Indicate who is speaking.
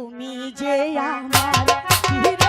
Speaker 1: তুমি যে আমার